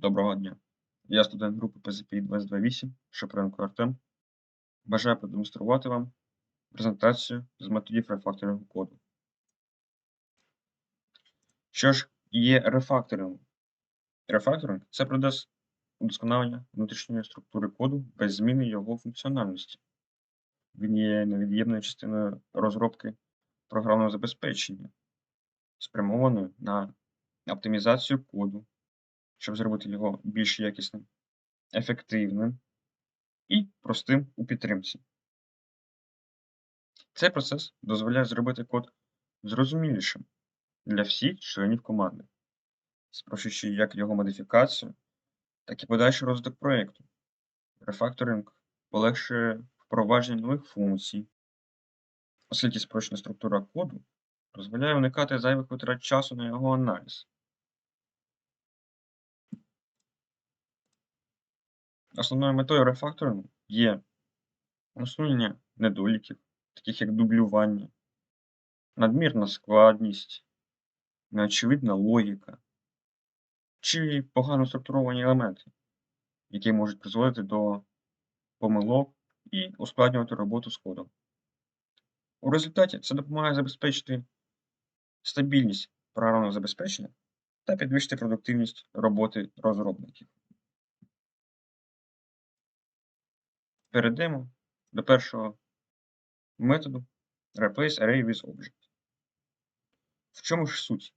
Доброго дня. Я студент групи PZPI 2028, Шепренко Артем. Бажаю продемонструвати вам презентацію з методів рефакторингу коду. Що ж є рефакторинг? Рефакторинг це процес удосконалення внутрішньої структури коду без зміни його функціональності. Він є невід'ємною частиною розробки програмного забезпечення, спрямованою на оптимізацію коду, щоб зробити його більш якісним, ефективним і простим у підтримці. Цей процес дозволяє зробити код зрозумілішим для всіх членів команди, спрощуючи як його модифікацію, так і подальший розвиток проєкту. Рефакторинг полегшує впровадження нових функцій, оскільки спрощена структура коду дозволяє уникати зайвих витрат часу на його аналіз. Основною метою рефакторингу є усунення недоліків, таких як дублювання, надмірна складність, неочевидна логіка чи погано структуровані елементи, які можуть призводити до помилок і ускладнювати роботу з кодом. У результаті це допомагає забезпечити стабільність програмного забезпечення та підвищити продуктивність роботи розробників. Перейдемо до першого методу Replace Array with Object. В чому ж суть?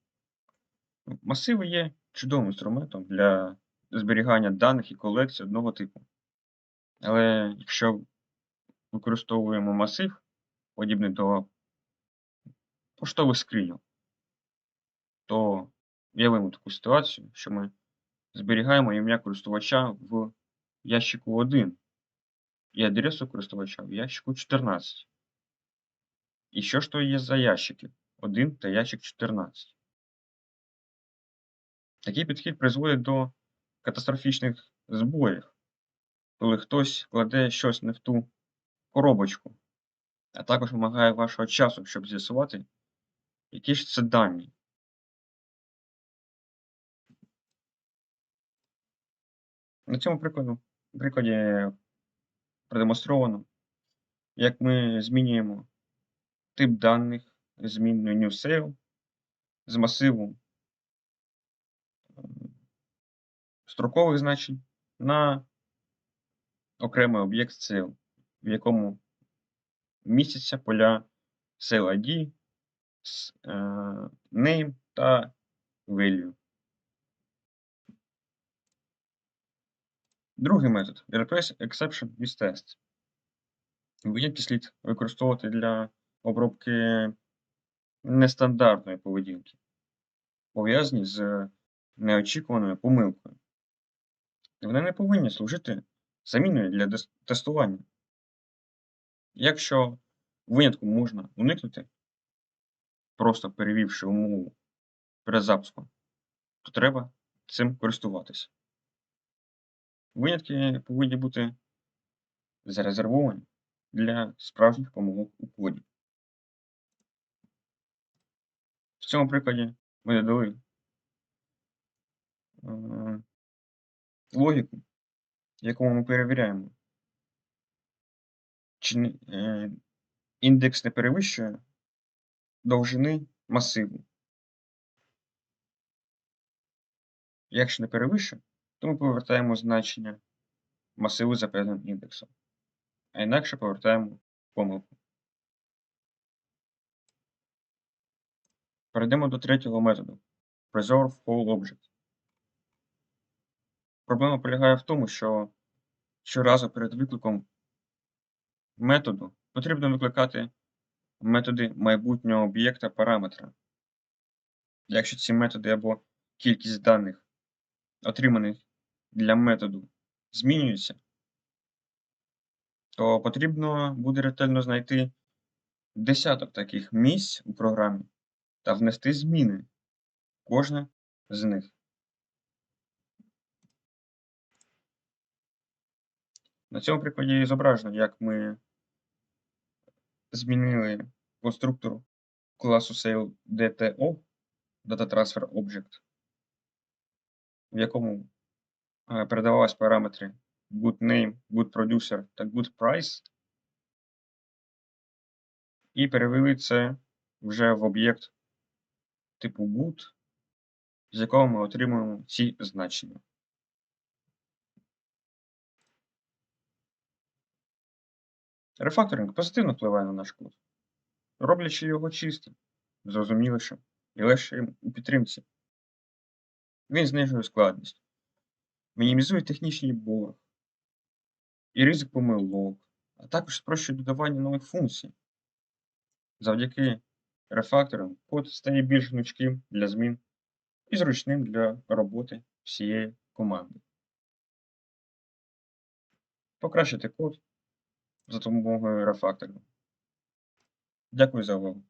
Ну, Масиви є чудовим інструментом для зберігання даних і колекцій одного типу. Але якщо використовуємо масив, подібний до поштових скриньок, то уявимо таку ситуацію, що ми зберігаємо ім'я користувача в ящику 1 і адресу користувача в ящику 14. І що ж то є за ящики? 1 та ящик 14. Такий підхід призводить до катастрофічних збоїв, коли хтось кладе щось не в ту коробочку, а також вимагає вашого часу, щоб з'ясувати, які ж це дані. На цьому прикладу, прикладі продемонстровано, як ми змінюємо тип даних змінною newSale з масиву строкових значень на окремий об'єкт sale, в якому містяться поля sale ID, name та value. Другий метод Replace Exception with Test. Винятки слід використовувати для обробки нестандартної поведінки, пов'язані з неочікуваною помилкою. Вони не повинні служити заміною для тестування. Якщо винятку можна уникнути, просто перевівши умову перед запуском, то треба цим користуватися. Винятки повинні бути зарезервовані для справжніх помилок у коді. В цьому прикладі ми додали е, логіку, в якому ми перевіряємо, чи е, індекс не перевищує довжини масиву. Якщо не перевищує, то ми повертаємо значення масиву за певним індексом, а інакше повертаємо помилку. Перейдемо до третього методу Preserve Whole Object. Проблема полягає в тому, що щоразу перед викликом методу потрібно викликати методи майбутнього об'єкта параметра. Якщо ці методи або кількість даних, отриманих для методу, змінюються, то потрібно буде ретельно знайти десяток таких місць у програмі та внести зміни в кожне з них. На цьому прикладі зображено, як ми змінили конструктор класу SailDTO Data Transfer Object, в якому передавалось параметри good name, good producer та good price. І перевели це вже в об'єкт типу good, з якого ми отримуємо ці значення. Рефакторинг позитивно впливає на наш код, роблячи його чистим, зрозумілішим і легшим у підтримці. Він знижує складність, мінімізує технічний борг і ризик помилок, а також спрощує додавання нових функцій. Завдяки рефакторам код стає більш гнучким для змін і зручним для роботи всієї команди. Покращити код за допомогою рефакторингу. Дякую за увагу.